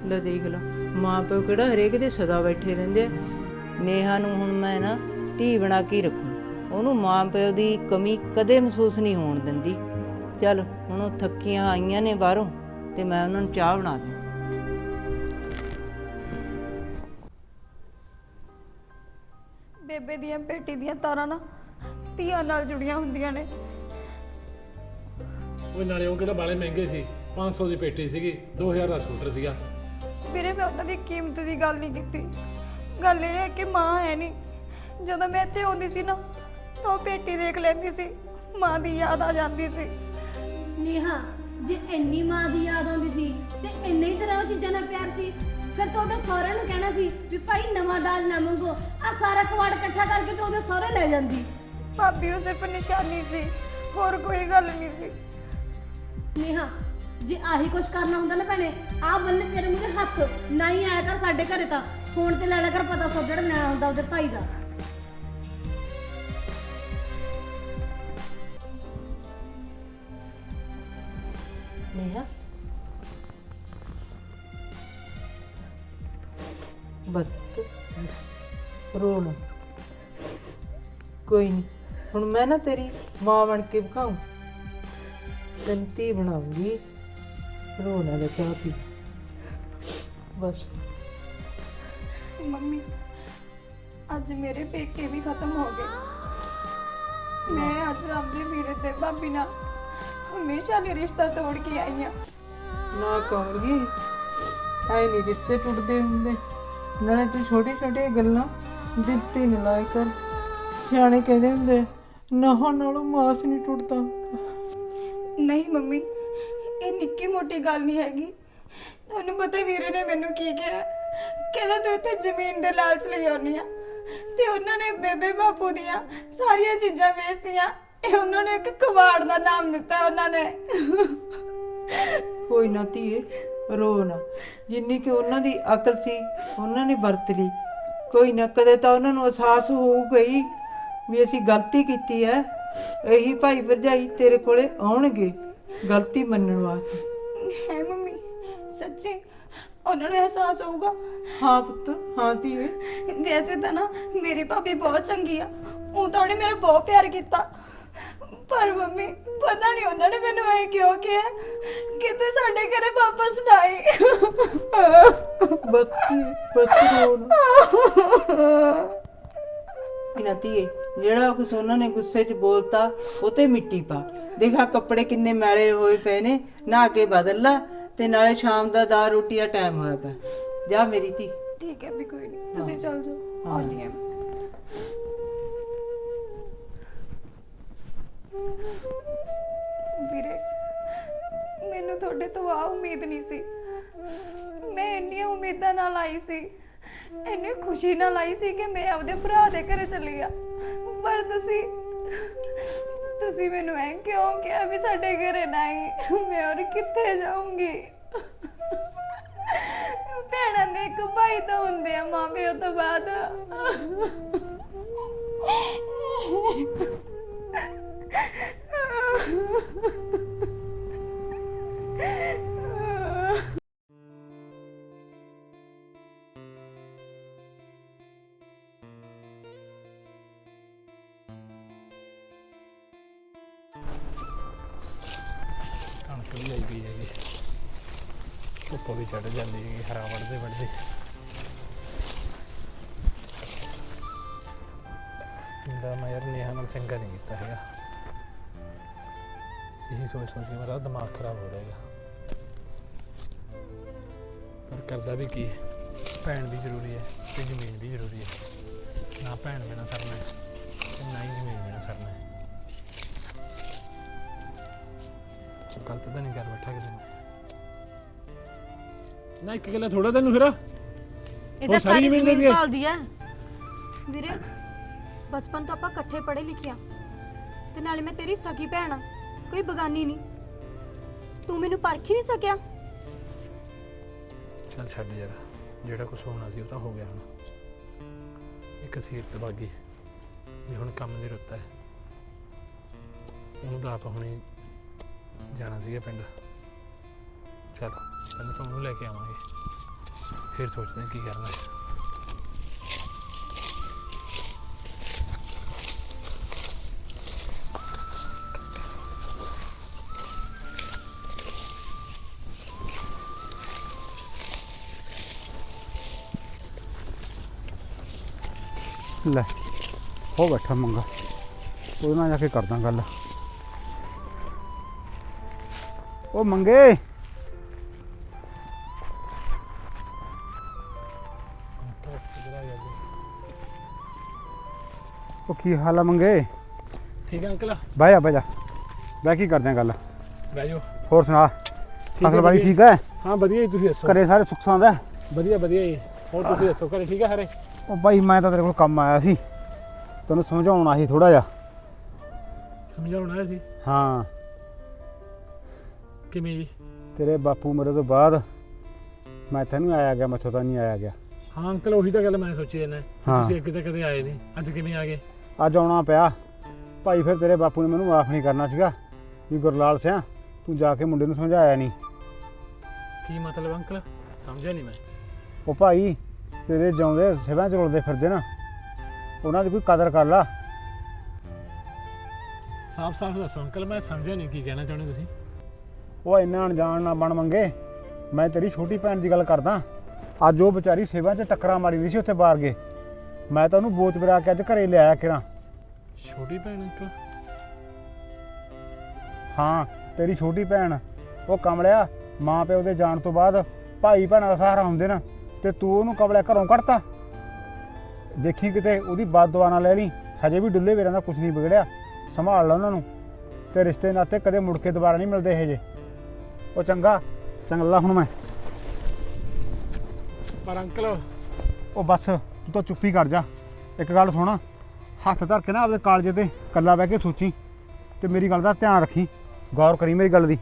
ਲੈ ਦੇਖ ਲਾ ਮਾਂ ਪਿਓ ਕਿਹੜਾ ਹਰੇਕ ਦੇ ਸਦਾ ਬੈਠੇ ਰਹਿੰਦੇ ਆ। ਨੇਹਾ ਨੂੰ ਹੁਣ ਮੈਂ ਨਾ ਧੀ ਬਣਾ ਕੇ ਹੀ ਰੱਖੂ। ਉਹਨੂੰ ਮਾਂ ਪਿਓ ਦੀ ਕਮੀ ਕਦੇ ਮਹਿਸੂਸ ਨਹੀਂ ਹੋਣ ਦਿੰਦੀ। ਚੱਲ, ਹੁਣ ਉਹ ਥੱਕੀਆਂ ਆਈਆਂ ਨੇ ਬਾਹਰੋਂ। ਤੇ ਮੈਂ ਉਹਨਾਂ ਨੂੰ ਚਾਹ ਬਣਾ ਦਿਆਂ। ਬੇਬੇ ਦੀਆਂ ਪੇਟੀ ਦੀਆਂ ਤਾਰਾਂ ਨਾ ਧੀਆਂ ਨਾਲ ਜੁੜੀਆਂ ਹੁੰਦੀਆਂ ਨੇ। ਉਹ ਨਾਲੇ ਉਹ ਕਿਹੜਾ ਬਾਲੇ ਮਹਿੰਗੇ ਸੀ? 500 ਦੀ ਪੇਟੀ ਸੀਗੀ 2000 ਦਾ ਸਕੂਟਰ ਸੀਗਾ। ਵੀਰੇ ਮੈਂ ਉਹਨਾਂ ਦੀ ਕੀਮਤ ਦੀ ਗੱਲ ਨਹੀਂ ਕੀਤੀ। ਗੱਲ ਇਹ ਹੈ ਕਿ ਮਾਂ ਹੈ ਨਹੀਂ। ਜਦੋਂ ਮੈਂ ਇੱਥੇ ਆਉਂਦੀ ਸੀ ਨਾ ਤਾਂ ਉਹ ਪੇਟੀ ਦੇਖ ਲੈਂਦੀ ਸੀ। ਮਾਂ ਦੀ ਯਾਦ ਆ ਜਾਂਦੀ ਸੀ। ਨੇਹਾ ਜੇ ਇੰਨੀ ਮਾਂ ਦੀ ਯਾਦ ਆਉਂਦੀ ਸੀ ਤੇ ਇੰਨੇ ਹੀ ਤਰ੍ਹਾਂ ਉਹ ਚੀਜ਼ਾਂ ਨਾਲ ਪਿਆਰ ਸੀ ਫਿਰ ਤਾਂ ਉਹਦੇ ਸਹੁਰੇ ਨੂੰ ਕਹਿਣਾ ਸੀ ਵੀ ਭਾਈ ਨਵਾਂ ਦਾਜ ਨਾ ਮੰਗੋ ਆ ਸਾਰਾ ਕਵਾੜ ਇਕੱਠਾ ਕਰਕੇ ਤੇ ਉਹਦੇ ਸਹੁਰੇ ਲੈ ਜਾਂਦੀ। ਭਾਬੀ ਉਹ ਸਿਰਫ ਨਿਸ਼ਾਨੀ ਸੀ ਹੋਰ ਕੋਈ ਗੱਲ ਨਹੀਂ ਸੀ। ਨੇਹਾ ਜੇ ਆਹੀ ਕੁਛ ਕਰਨਾ ਹੁੰਦਾ ਨਾ ਭੈਣੇ ਆ ਬੰਨੇ ਤੇਰੇ ਮੂਹਰੇ ਹੱਥ ਨਾ ਹੀ ਆਇਆ ਕਰ ਸਾਡੇ ਘਰੇ ਤਾਂ ਫੋਨ ਤੇ ਲੈ ਲਿਆ ਕਰ ਪਤਾ ਸੋ ਜਿਹੜਾ ਨਿਆਣਾ ਹੁੰਦਾ ਉਹਦੇ ਭਾਈ ਦਾ। ਨੇਹਾ ਬਸ ਰੋ ਨਾ ਕੋਈ ਨਹੀਂ ਹੁਣ ਮੈਂ ਨਾ ਤੇਰੀ ਮਾਂ ਬਣ ਕੇ ਵਿਖਾਉਂ ਤੈਨੂੰ ਬਣਾਉਂਗੀ। ਰੋ ਨਾ ਲੈ ਚਾਹ ਪੀ। ਬਸ। ਮੰਮੀ, ਅੱਜ ਮੇਰੇ ਪੇਕੇ ਵੀ ਖਤਮ ਹੋ ਗਏ। ਮੈਂ ਅੱਜ ਆਪਦੇ ਵੀਰੇ ਤੇ ਭਾਬੀ ਨਾਲ ਹਮੇਸ਼ਾ ਲਈ ਰਿਸ਼ਤਾ ਤੋੜ ਕੇ ਆਈ ਹਾਂ ਨਾ ਕਹੂੰਗੀ। ਐ ਨਹੀਂ ਰਿਸ਼ਤੇ ਟੁੱਟਦੇ ਹੁੰਦੇ। ਨਾਲੇ ਤੂੰ ਛੋਟੀ ਛੋਟੀ ਗੱਲਾਂ ਦਿਲ ਤੇ ਨਾ ਲਾਇਆ ਕਰ ਸਿਆਣੇ ਕਹਿੰਦੇ ਹੁੰਦੇ ਨਹਾਂ ਨਾਲੋਂ ਮਾਸ ਨਹੀਂ ਟੁੱਟਦਾ। ਨਹੀਂ ਮੰਮੀ ਇਹ ਨਿੱਕੀ ਮੋਟੀ ਗੱਲ ਨਹੀਂ ਹੈਗੀ। ਤੁਹਾਨੂੰ ਪਤਾ ਵੀਰੇ ਨੇ ਮੈਨੂੰ ਕੀ ਕਿਹਾ? ਕਹਿੰਦਾ ਤੂੰ ਇੱਥੇ ਜ਼ਮੀਨ ਦੇ ਲਾਲਚ ਲਈ ਆਉਣੀ ਆ। ਤੇ ਉਹਨਾਂ ਨੇ ਬੇਬੇ ਬਾਪੂ ਦੀਆਂ ਸਾਰੀਆਂ ਚੀਜ਼ਾਂ ਵੇਚਤੀਆਂ। ਇਹ ਉਹਨਾਂ ਨੇ ਇੱਕ ਕਵਾੜ ਦਾ ਨਾਮ ਦਿੱਤਾ ਉਹਨਾਂ ਨੇ। ਕੋਈ ਨਾ ਧੀਏ ਰੋ ਨਾ। ਜਿੰਨੀ ਕਿ ਉਹਨਾਂ ਦੀ ਅਕਲ ਸੀ ਉਹਨਾਂ ਨੇ ਵਰਤ ਲਈ। ਕੋਈ ਨਾ ਕਦੇ ਤਾਂ ਉਹਨਾਂ ਨੂੰ ਅਹਿਸਾਸ ਹੋਊਗਾ ਹੀ ਵੀ ਅਸੀਂ ਗਲਤੀ ਕੀਤੀ ਹੈ। ਇਹੀ ਭਾਈ ਭਰਜਾਈ ਤੇਰੇ ਕੋਲੇ ਆਉਣਗੇ ਗਲਤੀ ਮੰਨਣ ਵਾਸਤੇ। ਹੈ ਮੰਮੀ ਸੱਚੀ ਉਹਨਾਂ ਨੂੰ ਅਹਿਸਾਸ ਹੋਊਗਾ। ਹਾਂ ਪੁੱਤ ਹਾਂ ਧੀਏ। ਵੈਸੇ ਤਾਂ ਨਾ ਮੇਰੀ ਭਾਬੀ ਬਹੁਤ ਚੰਗੀ ਆ। ਉਹ ਤਾਂ ਉਹਨੇ ਮੇਰਾ ਬਹੁਤ ਪਿਆਰ ਕੀਤਾ। ਪਰ ਮੰਮੀ ਪਤਾ ਨਹੀਂ ਉਹਨਾਂ ਨੇ ਮੈਨੂੰ ਇਹ ਕਿਉਂ ਕਿਹਾ ਕਿ ਤੂੰ ਸਾਡੇ ਘਰੇ ਵਾਪਸ ਨਾ ਆਈ। ਬੱਤੀ ਬੱਤੀ ਰੋ ਨਾ ਇਹਨਾਂ ਧੀਏ ਜਿਹੜਾ ਕੁਛ ਉਹਨਾਂ ਨੇ ਗੁੱਸੇ 'ਚ ਬੋਲਤਾ ਉਹ ਤੇ ਮਿੱਟੀ ਪਾ। ਦੇਖਾ ਕੱਪੜੇ ਕਿੰਨੇ ਮੈਲੇ ਹੋਏ ਪਏ ਨੇ ਨਹਾ ਕੇ ਬਦਲ ਲਾ ਤੇ ਨਾਲੇ ਸ਼ਾਮ ਦਾ ਦਾ ਰੋਟੀ ਦਾ ਟਾਈਮ ਹੋਇਆ ਪਿਆ। ਜਾ ਮੇਰੀ ਧੀ। ਠੀਕ ਹੈ ਵੀ ਕੋਈ ਨਹੀਂ ਤੁਸੀਂ ਚੱਲ ਜਾਓ ਆਉਂਦੀ ਹਾਂ ਵੀਰੇ, ਮੈਨੂੰ ਤੁਹਾਡੇ ਤੋਂ ਆ ਉਮੀਦ ਨਹੀਂ ਸੀ। ਮੈਂ ਇੰਨੀਆਂ ਉਮੀਦਾਂ ਨਾਲ ਆਈ ਸੀ। ਇੰਨੀ ਖੁਸ਼ੀ ਨਾਲ ਆਈ ਸੀ ਕਿ ਮੈਂ ਆਪਦੇ ਭਰਾ ਦੇ ਘਰੇ ਚਲੀ ਆ। ਪਰ ਤੁਸੀਂ ਤੁਸੀਂ ਮੈਨੂੰ ਐਂ ਕਿਉਂ ਕਿਹਾ ਵੀ ਸਾਡੇ ਘਰੇ ਨਹੀਂ? ਮੈਂ ਹੋਰ ਕਿੱਥੇ ਜਾਊਂਗੀ? ਭੈਣਾਂ ਦੇ ਇੱਕ ਭਾਈ ਤਾਂ ਹੁੰਦੇ ਆ ਮਾਂ ਪਿਓ ਤੋਂ ਬਾਅਦ। ਕਣਕ ਵੀ ਆਈ ਗਈ ਹੈਗੀ। ਧੁੱਪ ਵੀ ਚੜ ਜਾਂਦੀ ਹੈਗੀ, ਹਰਾ ਵੜਦੇ ਵੜਦੇ। ਇੰਦਾ ਮੈਂ ਯਾਰ ਨੇਹਾ ਨਾਲ ਚੰਗਾ ਨਹੀਂ ਕੀਤਾ ਹੈਗਾ। ਇਹੀ ਸੋਚ ਸੋਚ ਕੇ ਮੇਰਾ ਦਿਮਾਗ ਖਰਾਬ ਹੋ ਰਿਹਾ ਹੈਗਾ। ਪਰ ਕਰਦਾ ਵੀ ਕੀ ਹੈ? ਭੈਣ ਵੀ ਜ਼ਰੂਰੀ ਹੈ ਤੇ ਜ਼ਮੀਨ ਵੀ ਜ਼ਰੂਰੀ ਹੈ। ਨਾ ਭੈਣ ਬਿਨਾ ਸਰਨਾ ਹੈ ਤੇ ਨਾ ਹੀ ਜ਼ਮੀਨ ਬਿਨਾ ਸਰਨਾ ਹੈ। ਗਲਤ ਤਾਂ ਨਹੀਂ ਕਰ ਬੈਠਾ ਕਿਤੇ ਮੈਂ ਨਾ ਇੱਕ ਗੱਲਾਂ ਥੋੜਾ ਤੈਨੂੰ ਫਿਰ। ਇਹ ਤਾਂ ਸਾਰੀ ਜ਼ਮੀਨ। ਭਾਲਦੀ ਐ ਵੀਰੇ ਬਚਪਨ ਤੋਂ ਆਪਾਂ ਇਕੱਠੇ ਪੜ੍ਹੇ ਲਿਖੇ ਆ। ਤੇ ਨਾਲੇ ਮੈਂ ਤੇਰੀ ਸਗੀ ਭੈਣ ਆ। ਕੋਈ ਬਗਾਨੀ ਨਹੀਂ। ਤੂੰ ਮੈਨੂੰ ਪਰਖ ਹੀ ਨਹੀਂ ਸਕਿਆ। ਚੱਲ ਛੱਡ ਯਾਰ, ਜਿਹੜਾ ਕੁਝ ਹੋਣਾ ਸੀ ਉਹ ਤਾਂ ਹੋ ਗਿਆ ਹੁਣ। ਇੱਕ ਸੀਰ ਤੇ ਬਾਗੀ, ਜੇ ਹੁਣ ਕੰਮ ਦੀ ਰੁੱਤ ਹੈ। ਉਹਨੂੰ ਤਾਂ ਆਪ ਹੁਣੇ ਜਾਣਾ ਸੀਗਾ ਪਿੰਡ। ਚੱਲ, ਪਹਿਲਾਂ ਤਾਂ ਉਹਨੂੰ ਲੈ ਕੇ ਆਵਾਂਗੇ। ਫਿਰ ਸੋਚਦੇ ਹਾਂ ਕੀ ਕਰਨਾ ਹੈ। ਲੈ ਹੋ ਬੈਠਾ ਮੰਗਾ। ਉਹਦੇ ਨਾਲ ਜਾ ਕੇ ਕਰਦਾ ਗੱਲ। ਉਹ ਮੰਗੇ? ਉਹ ਕੀ ਹਾਲ ਆ ਮੰਗੇ? ਠੀਕ ਹੈ ਅੰਕਲ? ਬਹਿ ਜਾ ਬਹਿ ਜਾ। ਬਹਿ ਕੀ ਕਰਦੇ ਆ ਗੱਲ। ਬਹਿ ਜਾਓ। ਹੋਰ ਸੁਣਾ ਠੀਕ ਹੈ ਫਸਲ ਬਾੜੀ ਵਧੀਆ। ਠੀਕ ਹੈ? ਹਾਂ ਵਧੀਆ ਜੀ ਤੁਸੀਂ ਦੱਸੋ? ਘਰੇ ਸਾਰੇ ਸੁੱਖ ਸਾਂਦ ਹੈ? ਵਧੀਆ ਵਧੀਆ ਜੀ। ਹੋਰ ਤੁਸੀਂ ਦੱਸੋ ਘਰੇ ਠੀਕ ਹੈ ਹਰੇ ਉਹ ਬਾਈ ਮੈਂ ਤਾਂ ਤੇਰੇ ਕੋਲ ਕੰਮ ਆਇਆ ਸੀ। ਤੈਨੂੰ ਸਮਝਾਉਣਾ ਸੀ ਥੋੜਾ ਜਿਹਾ। ਸਮਝਾਉਣਾ ਹੈ ਜੀ ਹਾਂ। ਕਿਵੇਂ ਜੀ? ਤੇਰੇ ਬਾਪੂ ਮੇਰੇ ਤੋਂ ਬਾਅਦ ਮੈਂ ਤੈਨੂੰ ਆਇਆ ਗਿਆ ਮੈਥੋਂ ਤਾਂ ਨਹੀਂ ਆਇਆ ਗਿਆ। ਹਾਂ ਅੰਕਲ ਉਹੀ ਤਾਂ ਗੱਲ ਮੈਂ ਸੋਚੀ ਹਾਂ। ਤੁਸੀਂ ਅੱਗੇ ਤਾਂ ਕਦੇ ਆਏ ਨਹੀਂ। ਅੱਜ ਕਿਵੇਂ ਆ ਗਏ? ਅੱਜ ਆਉਣਾ ਪਿਆ। ਭਾਈ ਫਿਰ ਤੇਰੇ ਬਾਪੂ ਨੇ ਮੈਨੂੰ ਮਾਫ ਨਹੀਂ ਕਰਨਾ ਸੀਗਾ। ਵੀ ਗੁਰਲਾਲ ਸਿਆ ਤੂੰ ਜਾ ਕੇ ਮੁੰਡੇ ਨੂੰ ਸਮਝਾਇਆ ਨਹੀਂ। ਕੀ ਮਤਲਬ ਅੰਕਲ? ਸਮਝਿਆ ਨਹੀਂ ਮੈਂ। ਉਹ ਭਾਈ ਤੇਰੇ ਜਿਉਂਦੇ ਸਿਵਾਂ ਚ ਰੁਲਦੇ ਫਿਰਦੇ ਨਾ ਉਹਨਾਂ ਦੀ ਕੋਈ ਕਦਰ ਕਰ ਲਾ। ਸਾਫ਼-ਸਾਫ਼ ਦੱਸੋ ਅੰਕਲ ਮੈਂ ਸਮਝਿਆ ਨਹੀਂ ਕੀ ਕਹਿਣਾ ਚਾਹੁੰਦੇ ਤੁਸੀਂ। ਉਹ ਇੰਨਾ ਅਣਜਾਣ ਨਾ ਬਣ ਮੰਗੇ ਮੈਂ ਤੇਰੀ ਛੋਟੀ ਭੈਣ ਦੀ ਗੱਲ ਕਰਦਾ। ਅੱਜ ਉਹ ਵਿਚਾਰੀ ਸੇਵਾ 'ਚ ਟੱਕਰਾਂ ਮਾਰੀ ਦੀ ਸੀ ਉੱਥੇ ਬਾਹਰ ਗਏ। ਮੈਂ ਤਾਂ ਉਹਨੂੰ ਬੋਚ ਬਰਾ ਕੇ ਅੱਜ ਘਰੇ ਲਿਆਇਆ ਕਿਰਾਂ। ਛੋਟੀ ਭੈਣ ਅੰਕਲ? ਹਾਂ ਤੇਰੀ ਛੋਟੀ ਭੈਣ ਉਹ ਕਮਲਿਆ ਮਾਂ ਪਿਓ ਦੇ ਜਾਣ ਤੋਂ ਬਾਅਦ ਭਾਈ ਭੈਣਾਂ ਦਾ ਸਹਾਰਾ ਹੁੰਦੇ ਨਾ। ਤੇ ਤੂੰ ਉਹਨੂੰ ਕਮਲਿਆ ਘਰੋਂ ਕੱਢਤਾ। ਦੇਖੀ ਕਿਤੇ ਉਹਦੀ ਬਦਦੁਆ ਨਾ ਲੈ ਲਈ ਹਜੇ ਵੀ ਡੁੱਲੇ ਵੇਰਾਂ ਦਾ ਕੁਝ ਨਹੀਂ ਵਿਗੜਿਆ। ਸੰਭਾਲ ਲਾ ਉਹਨਾਂ ਨੂੰ। ਤੇ ਰਿਸ਼ਤੇ ਨਾਤੇ ਕਦੇ ਮੁੜ ਕੇ ਦੁਬਾਰਾ ਨਹੀਂ ਮਿਲਦੇ ਇਹ ਜੇ ਉਹ ਚੰਗਾ ਚੰਗਲਾ ਹੁਣ ਮੈਂ। ਪਰ ਅੰਕਲ ਉਹ ਬਸ ਤੂੰ ਤਾਂ ਚੁੱਪੀ ਕਰ ਜਾ। ਇੱਕ ਗੱਲ ਸੁਣ ਹੱਥ ਧਰ ਕੇ ਨਾ ਆਪਦੇ ਕਾਲਜੇ ਤੇ ਕੱਲਾ ਬਹਿ ਕੇ ਸੋਚੀ। ਤੇ ਮੇਰੀ ਗੱਲ ਦਾ ਧਿਆਨ ਰੱਖੀ। ਗੌਰ ਕਰੀ ਮੇਰੀ ਗੱਲ ਦੀ।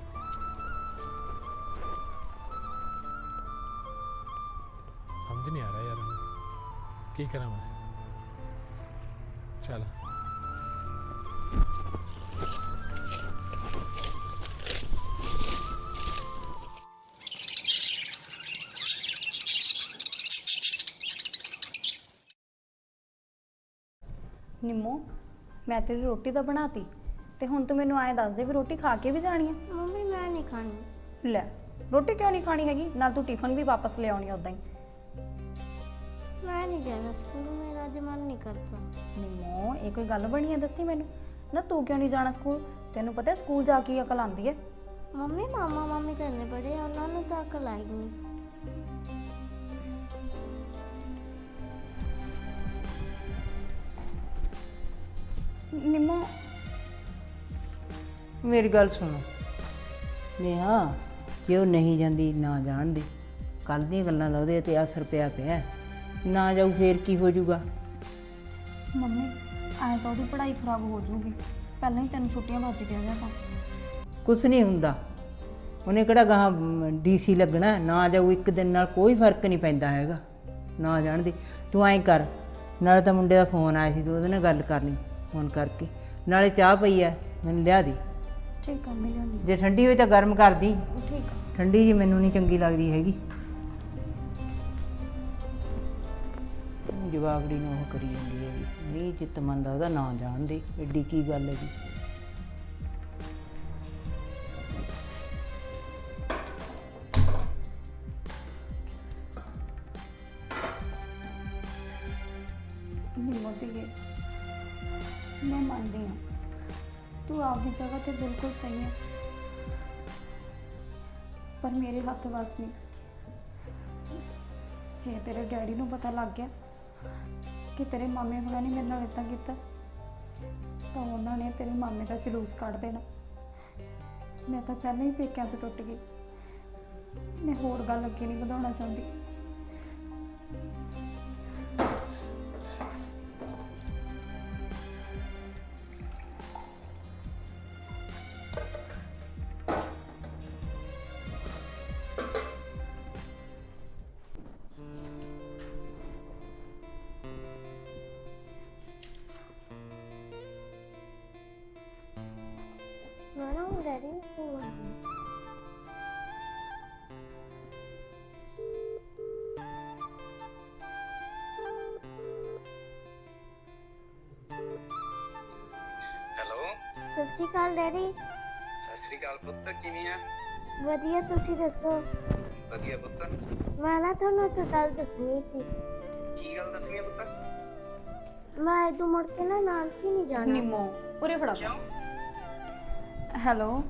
ਨਿੰਮੋ ਮੈਂ ਤੇਰੀ ਰੋਟੀ ਤਾਂ ਬਣਾਤੀ ਤੇ ਹੁਣ ਤੂੰ ਮੈਨੂੰ ਐਂ ਦੱਸ ਦੇ ਵੀ ਰੋਟੀ ਖਾ ਕੇ ਵੀ ਜਾਣੀ ਹੈ ਮੰਮੀ ਮੈਂ ਨਹੀਂ ਖਾਣੀ। ਲੈ ਰੋਟੀ ਕਿਉਂ ਨਹੀਂ ਖਾਣੀ ਹੈਗੀ? ਨਾਲ ਤੂੰ ਟਿਫਨ ਵੀ ਵਾਪਸ ਲੈ ਆਉਣੀ ਉਦਾਂ ਹੀ। ਮੈਂ ਨਹੀਂ ਜਾਣਾ ਸਕੂਲ ਮੇਰਾ ਅੱਜ ਮਨ ਨਹੀਂ ਕਰਦਾ। ਨਿੰਮੋ ਇਹ ਕੋਈ ਗੱਲ ਬਣੀ ਹੈ ਦੱਸੀ ਮੈਨੂੰ? ਨਾ ਤੂੰ ਕਿਉਂ ਨਹੀਂ ਜਾਣਾ ਸਕੂਲ? ਤੈਨੂੰ ਪਤਾ ਹੈ ਸਕੂਲ ਜਾ ਕੇ ਹੀ ਅਕਲ ਆਉਂਦੀ ਹੈ ਮੰਮੀ ਮਾਮਾ ਮਾਮੀ ਤਾਂ ਨਹੀਂ ਪੜੇ ਉਹਨਾਂ ਨੂੰ ਤਾਂ ਅਕਲ ਆਈ ਨਹੀਂ ਨਿੰਮੋ। ਮੇਰੀ ਗੱਲ ਸੁਣੋ। ਨੇਹਾ ਜੇ ਉਹ ਨਹੀਂ ਜਾਂਦੀ ਨਾ ਜਾਣ ਦੇ। ਕੱਲ ਦੀਆਂ ਗੱਲਾਂ ਦਾ ਉਹਦੇ ਤੇ ਅਸਰ ਪਿਆ ਪਿਆ। ਨਾ ਜਾਊ ਫੇਰ ਕੀ ਹੋ ਜਾਊਗਾ? ਮੰਮੀ ਐਂ ਤਾਂ ਉਹਦੀ ਪੜ੍ਹਾਈ ਖਰਾਬ ਹੋ ਜਾਊਗੀ। ਪਹਿਲਾਂ ਹੀ ਤੈਨੂੰ ਛੁੱਟੀਆਂ ਵੱਜ ਗਿਆ ਜਾਂ ਤਾਂ। ਕੁਛ ਨਹੀਂ ਹੁੰਦਾ। ਉਹਨੇ ਕਿਹੜਾ ਗਾਹਾਂ ਡੀਸੀ ਲੱਗਣਾ ਹੈ? ਨਾ ਜਾਊ ਇੱਕ ਦਿਨ ਨਾਲ ਕੋਈ ਫ਼ਰਕ ਨਹੀਂ ਪੈਂਦਾ ਹੈਗਾ। ਨਾ ਜਾਣ ਦੇ। ਤੂੰ ਐਂ ਕਰ। ਨਾਲੇ ਤਾਂ ਮੁੰਡੇ ਦਾ ਫੋਨ ਆਇਆ ਸੀ ਤੂੰ ਉਹਦੇ ਨਾਲ ਗੱਲ ਕਰ ਲਈ। ਫੋਨ ਕਰਕੇ। ਨਾਲੇ ਚਾਹ ਪਈ ਐ ਮੈਨੂੰ ਲਿਆ ਦੇ। ਠੀਕ ਆ ਮੈਂ ਲਿਆਉਂਦੀ ਜੇ ਠੰਡੀ ਹੋਈ ਤਾਂ ਗਰਮ ਕਰ ਦੀ। ਹਾਂ। ਠੀਕ ਆ। ਠੰਡੀ ਜੀ ਮੈਨੂੰ ਨਹੀਂ ਚੰਗੀ ਲੱਗਦੀ ਹੈਗੀ। ਜਵਾਬੜੀ ਨੂੰ ਉਹ ਕਰੀ ਜਾਂਦੀ ਹੈ ਨਹੀਂ ਜਿੱਤ ਮੰਨਦਾ ਉਹਦਾ ਨਾਂ ਜਾਣਦੇ ਐਡੀ ਕੀ ਗੱਲ ਹੈ ਜੀ ਨਿੰਮੋ ਧੀਏ ਮੈਂ ਮੰਨਦੀ ਹਾਂ। ਤੂੰ ਆਪਦੀ ਜਗ੍ਹਾ ਤੇ ਬਿਲਕੁਲ ਸਹੀ ਹੈ। ਪਰ ਮੇਰੇ ਹੱਥ ਵਸ ਨਹੀਂ। ਜੇ ਤੇਰੇ ਡੈਡੀ ਨੂੰ ਪਤਾ ਲੱਗ ਗਿਆ ਕਿ ਤੇਰੇ ਮਾਮੇ ਹੁਣਾਂ ਨੇ ਮੇਰੇ ਨਾਲ ਇਦਾਂ ਕੀਤਾ, ਤਾਂ ਉਹਨਾਂ ਨੇ ਤੇਰੇ ਮਾਮੇ ਦਾ ਜਲੂਸ ਕੱਢ ਦੇਣਾ। ਮੈਂ ਤਾਂ ਪਹਿਲਾਂ ਹੀ ਪੇਕਿਆਂ ਤੋਂ ਟੁੱਟ ਗਈ। ਮੈਂ ਹੋਰ ਗੱਲ ਅੱਗੇ ਨਹੀਂ ਵਧਾਉਣਾ ਚਾਹੁੰਦੀ। ਸਤਿ ਸ਼੍ਰੀ ਅਕਾਲ ਡੈਡੀ। ਸਤਿ ਸ੍ਰੀ ਅਕਾਲ ਪੁੱਤ ਕਿਵੇਂ ਆ? ਵਧੀਆ ਤੁਸੀਂ ਦੱਸੋ? ਵਧੀਆ ਪੁੱਤ। ਮੈਂ ਨਾ ਤੁਹਾਨੂੰ ਇੱਕ ਗੱਲ ਦੱਸਣੀ ਸੀ। ਕੀ ਗੱਲ ਦੱਸਣੀ ਆ ਪੁੱਤ? ਮੈਂ ਇਦੋਂ ਮੁੜ ਕੇ ਨਾ ਨਾਨਕੀ ਨਹੀਂ ਜਾਣਾ। ਨਿੰਮੋ ਉਰੇ ਫੜਾ। ਕਿਉਂ? ਹੈਲੋ?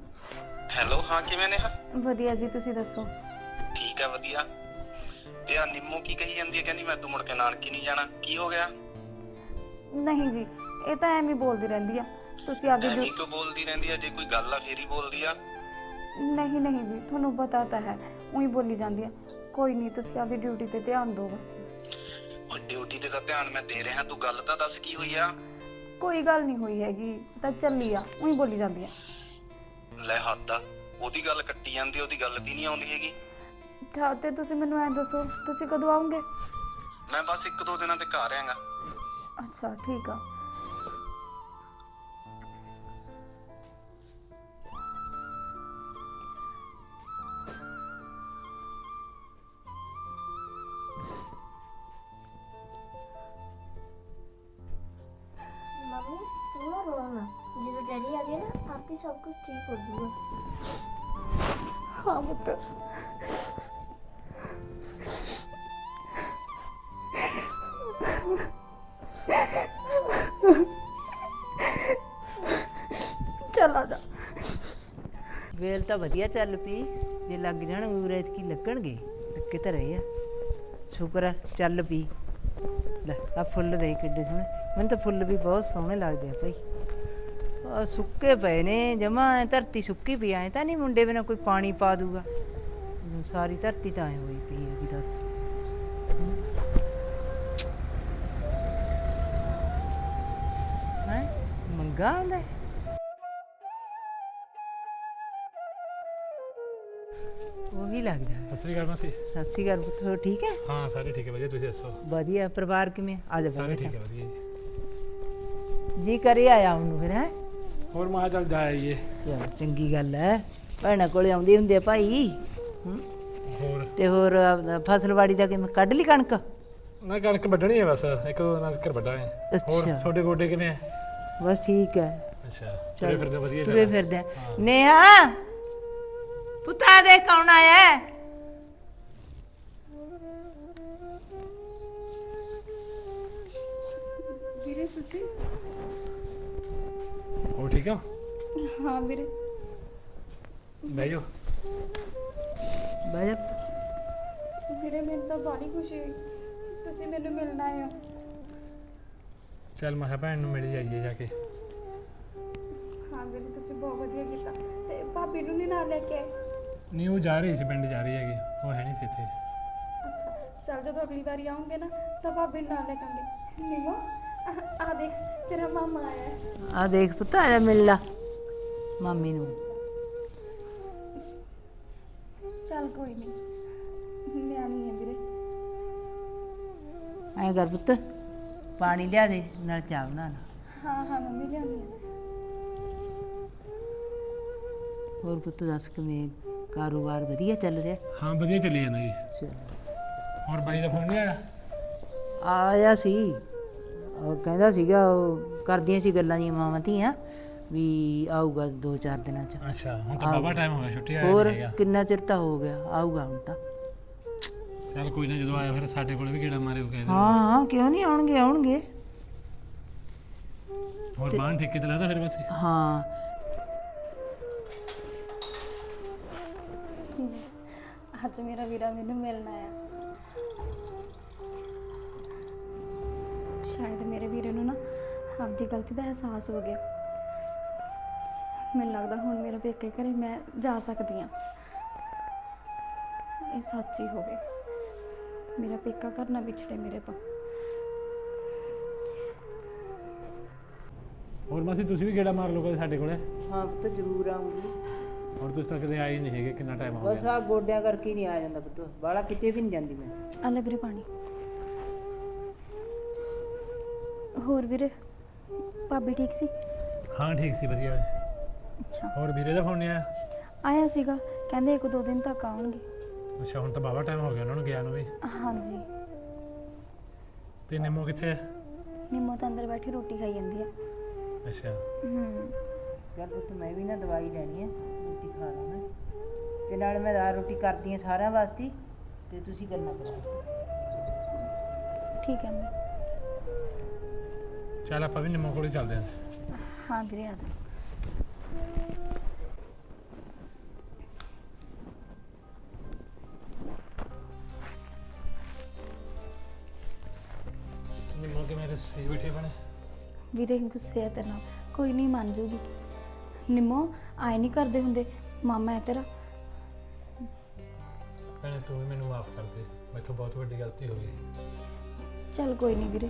ਹੈਲੋ ਹਾਂ ਕਿਵੇਂ ਨੇ? ਵਧੀਆ ਜੀ ਤੁਸੀਂ ਦੱਸੋ? ਠੀਕ ਆ ਵਧੀਆ। ਤੇ ਆ ਨਿੰਮੋ ਕੀ ਕਹੀ ਜਾਂਦੀ ਹੈ ਕਹਿੰਦੀ ਮੈਂ ਤੂੰ ਮੁੜ ਕੇ ਨਾਨਕੀ ਨਹੀਂ ਜਾਣਾ। ਕੀ ਹੋ ਗਿਆ? ਨਹੀਂ ਜੀ ਇਹ ਤਾਂ ਐਵੇਂ ਹੀ ਬੋਲਦੀ ਰਹਿੰਦੀ ਆ। ਤੁਸੀਂ ਆਪਦੀ ਐਵੇਂ ਡਿਊ- ਕਿਉਂ ਬੋਲਦੀ ਰਹਿੰਦੀ ਆ ਜੇ ਕੋਈ ਗੱਲ ਆ ਫੇਰ ਹੀ ਬੋਲਦੀ ਆ। ਨਹੀਂ ਨਹੀਂ ਜੀ ਤੁਹਾਨੂੰ ਪਤਾ ਤਾਂ ਹੈ ਉਹੀ ਬੋਲੀ ਜਾਂਦੀ ਆ। ਕੋਈ ਨਹੀਂ ਤੁਸੀਂ ਆਪਦੀ ਡਿਊਟੀ ਤੇ ਧਿਆਨ ਦਿਓ ਬਸ। ਉਹ ਡਿਊਟੀ ਤੇ ਤਾਂ ਧਿਆਨ ਮੈਂ ਦੇ ਰਿਹਾ ਤੂੰ ਗੱਲ ਤਾਂ ਦੱਸ ਕੀ ਹੋਈ ਆ? ਕੋਈ ਗੱਲ ਨਹੀਂ ਹੋਈ ਹੈਗੀ ਤਾਂ ਚੱਲੀ ਆ ਉਹੀ ਬੋਲੀ ਜਾਂਦੀ ਆ। ਲੈ ਹੱਦ ਆ ਉਹਦੀ ਗੱਲ ਕੱਟੀ ਜਾਂਦੀ ਉਹਦੀ ਗੱਲ ਤੇ ਨਹੀਂ ਆਉਂਦੀ ਹੈਗੀ। ਤਾਂ ਤੇ ਤੁਸੀਂ ਮੈਨੂੰ ਐ ਦੱਸੋ ਤੁਸੀਂ ਕਦੋਂ ਆਉਂਗੇ? ਮੈਂ ਬਸ ਇੱਕ ਦੋ ਦਿਨਾਂ ਤੇ ਘਰ ਆਂਗਾ ਅੱਛਾ ਠੀਕ ਆ। ਕੁਝ ਠੀਕ ਹੋ ਜਾਊਗਾ ਹਾਂ ਪੁੱਤ ਚੱਲ ਜਾ। ਵੇਲ ਤਾਂ ਵਧੀਆ ਚੱਲ ਪਈ। ਜੇ ਲੱਗ ਜਾਣ ਉਰੇਤ ਕੀ ਲੱਗਣਗੇ ਲੱਗੇ ਤਾਂ ਰਹੇ ਆ। ਸ਼ੁਕਰ ਆ, ਚੱਲ ਪਈ। ਲੈ ਆ ਫੁੱਲ ਦੇ ਕਿੱਡੇ ਸੋਹਣੇ। ਮੈਨੂੰ ਤਾਂ ਫੁੱਲ ਵੀ ਬਹੁਤ ਸੋਹਣੇ ਲੱਗਦੇ ਆ ਭਾਈ। ਸੁੱਕੇ ਪਏ ਨੇ ਜਮਾ ਧਰਤੀ ਸੁੱਕੀ ਪਈ ਐ ਤਾਂ ਨਹੀਂ ਮੁੰਡੇ ਬਿਨਾ ਕੋਈ ਪਾਣੀ ਪਾ ਦੂਗਾ। ਸਾਰੀ ਧਰਤੀ ਤਾਂ ਐ ਹੋਈ ਪਈ ਹੈ ਦੱਸ। ਹੈ? ਮੰਗਾ ਆਉਂਦਾ? ਹੈ? ਉਹੀ ਲੱਗਦਾ। ਸਤਿ ਸ੍ਰੀ ਅਕਾਲ ਮਾਸੀ। ਸਤਿ ਸ਼੍ਰੀ ਅਕਾਲ ਪੁੱਤ ਹੋਰ ਠੀਕ ਹੈ ਹਾਂ ਸਾਰੇ ਠੀਕ ਹੈ ਵਧੀਆ ਤੁਸੀਂ ਦੱਸੋ? ਵਧੀਆ ਪਰਿਵਾਰ ਕਿਵੇਂ ਆ? ਜਾ ਸਾਰੇ ਠੀਕ ਹੈ ਵਧੀਆ ਜੀ। ਜੀ ਕਰੇ ਆਇਆ ਉਹਨੂੰ ਫਿਰ ਹੈ? ਹੋਰ ਮਹਾ ਚੱਲ ਜਾ ਆਈਏ। ਚਲੋ ਚੰਗੀ ਗੱਲ ਹੈ ਭੈਣਾਂ ਕੋਲੇ ਆਉਂਦੇ ਹੁੰਦੇ ਆ ਭਾਈ। ਹਮ, ਹੋਰ? ਤੇ ਹੋਰ ਆਪਦਾ ਫਸਲਵਾੜੀ ਦਾ ਕਿਵੇਂ? ਕੱਢ ਲਈ ਕਣਕ? ਨਾ ਕਣਕ ਵੱਢਣੀ ਹੈ ਬਸ ਇੱਕ ਦੋ ਨਾਲ ਕਰ ਵੱਢਾਂਗੇ। ਹੋਰ ਅੱਛਾ। ਛੋਟੇ ਗੋਡੇ ਕਿਵੇਂ ਬਸ ਠੀਕ ਹੈ ਅੱਛਾ ਚਲੇ ਫਿਰਦੇ ਵਧੀਆ ਤੁਰੇ ਚੱਲ। ਫਿਰਦੇ ਆ। ਨੇਹਾ ਪੁੱਤਾ ਦੇ ਕੌਣ ਆਇਆ ਹੈ? ਵੀਰੇ ਤੁਸੀਂ? ਠੀਕ ਆ ਹਾਂ ਵੀਰੇ। ਬਹਿ ਜਾਓ। ਬਹਿ ਜਾ। ਵੀਰੇ ਮੈਨੂੰ ਤਾਂ ਬੜੀ ਖੁਸ਼ੀ ਹੋਈ। ਤੁਸੀਂ ਮੈਨੂੰ ਮਿਲਣ ਆਏ ਹੋ। ਚੱਲ ਮੈਂ ਕਿਹਾ ਭੈਣ ਨੂੰ ਮਿਲ ਜਾਈਏ ਜਾ ਕੇ। ਹਾਂ ਵੀਰੇ ਤੁਸੀਂ ਬਹੁਤ ਵਧੀਆ ਕੀਤਾ। ਤੇ ਭਾਬੀ ਨੂੰ ਨਹੀਂ ਨਾਲ ਲੈ ਕੇ ਆਏ? ਨਹੀਂ ਉਹ ਜਾ ਰਹੀ ਸੀ ਪਿੰਡ ਜਾ ਰਹੀ ਹੈਗੀ। ਉਹ ਹੈ ਨਹੀਂ ਸੀ ਇੱਥੇ। ਅੱਛਾ ਚੱਲ ਜਦੋਂ ਅਗਲੀ ਵਾਰੀ ਆਉਂਗੇ ਨਾ ਤਾਂ ਭਾਬੀ ਨੂੰ ਨਾਲ ਲੈ ਕਾਂਗੇ ਨਿਮੋ ਆ ਦੇਖ ਤੇਰਾ ਮਾਮਾ ਆਇਆ ਹੈ। ਆ ਦੇਖ ਪੁੱਤ ਆ ਜਾ ਮਿਲ ਲਾ ਮਾਮੀ ਨੂੰ। ਚੱਲ ਕੋਈ ਨਹੀਂ ਨਿਆਣੀ ਹੈ ਵੀਰੇ। ਐਂ ਕਰ ਪੁੱਤ ਪਾਣੀ ਲਿਆ ਦੇ ਨਾਲ ਚਾਹ ਬਣਾ ਲਾ। ਹਾਂ ਹਾਂ ਮੰਮੀ ਲਿਆਉਂਦੀ ਹੈ। ਹੋਰ ਪੁੱਤ ਦੱਸ ਕਿਵੇਂ ਕਾਰੋਬਾਰ ਵਧੀਆ ਚੱਲ ਰਿਹਾ? ਹਾਂ ਵਧੀਆ ਚੱਲੀ ਜਾਂਦਾ ਜੀ। ਚਲੋ ਹੋਰ ਬਾਈ ਦਾ ਫੋਨ ਨਹੀਂ ਆਇਆ? ਆਇਆ ਸੀ। ਉਹ ਕਹਿੰਦਾ ਸੀਗਾ ਉਹ ਕਰਦੀਆਂ ਸੀ ਗੱਲਾਂ ਦੀਆਂ ਮਾਵਾਂ ਧੀਆਂ ਵੀ ਆਊਗਾ 2-4 ਦਿਨਾਂ ਚ। ਅੱਛਾ ਹੁਣ ਤਾਂ ਬਾਬਾ ਟਾਈਮ ਹੋ ਗਿਆ ਛੁੱਟੀ ਆਇਆ ਹੋਰ ਨਹੀਂ ਹੈਗਾ। ਕਿੰਨਾ ਚਿਰ ਤਾਂ ਹੋ ਗਿਆ ਆਊਗਾ ਹੁਣ ਤਾਂ। ਚੱਲ ਕੋਈ ਨਾ ਜਦੋਂ ਆਇਆ ਫਿਰ ਸਾਡੇ ਕੋਲ ਵੀ ਕਿਹੜਾ ਮਾਰੇ ਉਹ ਕਹਿੰਦੇ ਹਾਂ ਹਾਂ ਕਿਉਂ ਨਹੀਂ ਆਉਣਗੇ ਆਉਣਗੇ। ਹੋਰ ਬਾਣ ਠੇਕੇ ਤੇ ਲੈਦਾ ਫਿਰ ਬਸ। ਹਾਂ। ਅੱਜ ਮੇਰਾ ਵੀਰਾ ਮੈਨੂੰ ਮਿਲਣ ਆਇਆ। ਸ਼ਾਇਦ ਮੇਰੇ ਵੀਰੇ ਨੂੰ ਨਾ ਆਪਦੀ ਗਲਤੀ ਦਾ ਅਹਿਸਾਸ ਹੋ ਗਿਆ। ਮੈਨੂੰ ਲੱਗਦਾ ਹੁਣ ਮੇਰੇ ਪੇਕੇ ਘਰੇ ਮੈਂ ਜਾ ਸਕਦੀ ਆ ਇਹ ਸੱਚ ਹੀ ਹੋਵੇ। ਮੇਰਾ ਪੇਕਾ ਘਰ ਨਾ ਵਿਛੜੇ ਮੇਰੇ ਤੋਂ। ਹੋਰ ਮਾਸੀ ਤੁਸੀਂ ਵੀ ਗੇੜਾ ਮਾਰ ਲਓ ਕਦੇ ਸਾਡੇ ਕੋਲੇ? ਹਾਂ ਪੁੱਤ ਜ਼ਰੂਰ ਆਉਂਗੀ ਹੋਰ ਤੁਸੀਂ ਤਾਂ ਕਦੇ ਆਏ ਹੀ ਨਹੀਂ ਹੈਗੇ ਕਿੰਨਾ ਟਾਈਮ ਹੋ ਬਸ ਗਿਆ? ਆ ਗੋਡਿਆਂ ਕਰਕੇ ਹੀ ਨਹੀਂ ਆ ਜਾਂਦਾ ਪੁੱਤ। ਬਾਲਾ ਕਿਤੇ ਵੀ ਨਹੀਂ ਜਾਂਦੀ ਮੈਂ। ਆ ਲੈ ਵੀਰੇ ਪਾਣੀ। ਹੋਰ ਵੀਰੇ? ਭਾਬੀ ਠੀਕ ਸੀ? ਹਾਂ ਠੀਕ ਸੀ ਵਧੀਆ। ਅੱਛਾ। ਹੋਰ ਵੀਰੇ ਦਾ ਫੋਨ ਨਹੀਂ ਆਇਆ? ਆਇਆ ਸੀਗਾ। ਕਹਿੰਦੇ ਇੱਕ ਦੋ ਦਿਨ ਤੱਕ ਆਉਣਗੇ। ਅੱਛਾ ਹੁਣ ਤਾਂ ਬਾਵਾ ਟਾਈਮ ਹੋ ਗਿਆ ਉਹਨਾਂ ਨੂੰ ਗਿਆ ਨੂੰ ਵੀ। ਹਾਂਜੀ। ਤੇ ਨਿੰਮੋ ਕਿੱਥੇ ਹੈ? ਨਿੰਮੋ ਤਾਂ ਅੰਦਰ ਬੈਠੀ ਰੋਟੀ ਖਾਈ ਜਾਂਦੀ ਆ। ਅੱਛਾ। ਹੂੰ। ਚੱਲ ਪੁੱਤ ਮੈਂ ਵੀ ਨਾ ਦਵਾਈ ਲੈਣੀ ਹੈ ਰੋਟੀ ਖਾ ਲਾਂ ਮੈਂ। ਤੇ ਨਾਲ ਮੈਂ ਦਾਲ ਰੋਟੀ ਕਰਦੀ ਹਾਂ ਸਾਰਿਆਂ ਵਾਸਤੇ ਤੇ ਤੁਸੀਂ ਕਰਨਾ ਕਰੋ। ਠੀਕ ਹੈ ਮੈਂ। ਚੱਲ ਆਪਾਂ ਵੀ ਨਿੰਮੋ ਕੋਲੇ ਚੱਲਦੇ ਹਾਂ। ਹਾਂ ਵੀਰੇ ਆ ਜਾ। ਨਿੰਮੋ ਕਿ ਮੇਰੇ ਸੀ ਬੈਠੇ ਬਣੇ ਵੀਰੇ ਗੁੱਸੇ ਆ ਤੇਰੇ ਨਾਲ। ਕੋਈ ਨਹੀਂ ਮੰਨ ਜੂਗੀ। ਨਿੰਮੋ ਆਏ ਨਹੀਂ ਕਰਦੇ ਹੁੰਦੇ। ਮਾਮਾ ਹੈ ਤੇਰਾ। ਭੈਣੇ ਤੂੰ ਵੀ ਮੈਨੂੰ ਮਾਫ ਕਰ ਦੇ। ਮੈਥੋਂ ਬਹੁਤ ਵੱਡੀ ਗਲਤੀ ਹੋ ਗਈ। ਚੱਲ ਕੋਈ ਨਹੀਂ ਵੀਰੇ।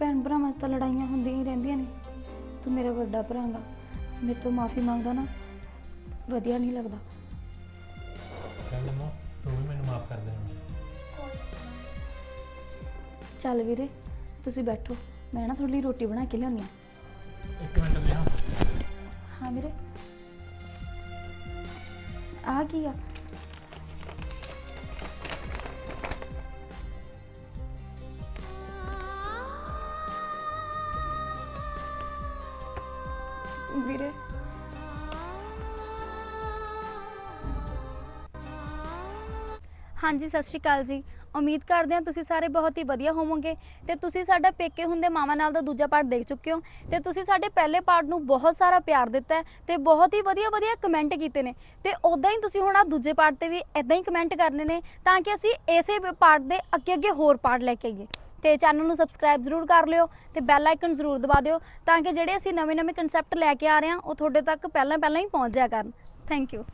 ਭੈਣ ਭਰਾਵਾਂ 'ਚ ਤਾਂ ਲੜਾਈਆਂ ਹੁੰਦੀਆਂ ਹੀ ਰਹਿੰਦੀਆਂ ਨੇ। ਤੂੰ ਮੇਰਾ ਵੱਡਾ ਭਰਾਂਗਾ ਮੇਰੇ ਤੋਂ ਮਾਫੀ ਮੰਗਦਾ ਨਾ ਵਧੀਆ ਨਹੀਂ ਲੱਗਦਾ। ਚੱਲ ਨਿੰਮੋ ਤੂੰ ਵੀ ਮੈਨੂੰ ਮਾਫ ਕਰ ਦੇ ਹੁਣ ਚੱਲ ਵੀਰੇ ਤੁਸੀਂ ਬੈਠੋ। ਮੈਂ ਨਾ ਤੁਹਾਡੇ ਲਈ ਰੋਟੀ ਬਣਾ ਕੇ ਲਿਆਉਂਦੀ ਹਾਂ। ਇੱਕ ਮਿੰਟ ਲਿਆ ਹਾਂ ਵੀਰੇ। ਆ ਕੀ ਆ? ਹਾਂਜੀ, ਸਤਿ ਸ਼੍ਰੀ ਅਕਾਲ ਜੀ। ਉਮੀਦ ਕਰਦੇ ਹਾਂ ਤੁਸੀਂ ਸਾਰੇ ਬਹੁਤ ਹੀ ਵਧੀਆ ਹੋਵੋਗੇ ਤੇ ਤੁਸੀਂ ਸਾਡਾ ਪੇਕੇ ਹੁੰਦੇ ਮਾਮਾ ਨਾਲ ਦਾ ਦੂਜਾ ਪਾਰਟ ਦੇਖ ਚੁੱਕੇ ਹੋ ਤੇ ਤੁਸੀਂ ਸਾਡੇ ਪਹਿਲੇ ਪਾਰਟ ਨੂੰ ਬਹੁਤ ਸਾਰਾ ਪਿਆਰ ਦਿੱਤਾ ਹੈ ਤੇ ਬਹੁਤ ਹੀ ਵਧੀਆ ਵਧੀਆ ਕਮੈਂਟ ਕੀਤੇ ਨੇ। ਤੇ ਉਦਾਂ ਹੀ ਤੁਸੀਂ ਹੁਣ ਆ ਦੂਜੇ ਪਾਰਟ ਤੇ ਵੀ ਇਦਾਂ ਹੀ ਕਮੈਂਟ ਕਰਨੇ ਨੇ ਤਾਂ ਕਿ ਅਸੀਂ ਇਸੇ ਪਾਰਟ ਦੇ ਅੱਗੇ ਅੱਗੇ ਹੋਰ ਪਾਰਟ ਲੈ ਕੇ ਆਈਏ। ਤੇ ਚੈਨਲ ਨੂੰ ਸਬਸਕ੍ਰਾਈਬ ਜ਼ਰੂਰ ਕਰ ਲਿਓ ਤੇ ਬੈਲ ਆਈਕਨ ਜ਼ਰੂਰ ਦਬਾ ਦਿਓ ਤਾਂ ਕਿ ਜਿਹੜੇ ਅਸੀਂ ਨਵੇਂ-ਨਵੇਂ ਕਨਸੈਪਟ ਲੈ ਕੇ ਆ ਰਹੇ ਹਾਂ, ਉਹ ਤੁਹਾਡੇ ਤੱਕ ਪਹਿਲਾਂ ਪਹਿਲਾਂ ਹੀ ਪਹੁੰਚ ਜਾਇਆ ਕਰਨ। Thank you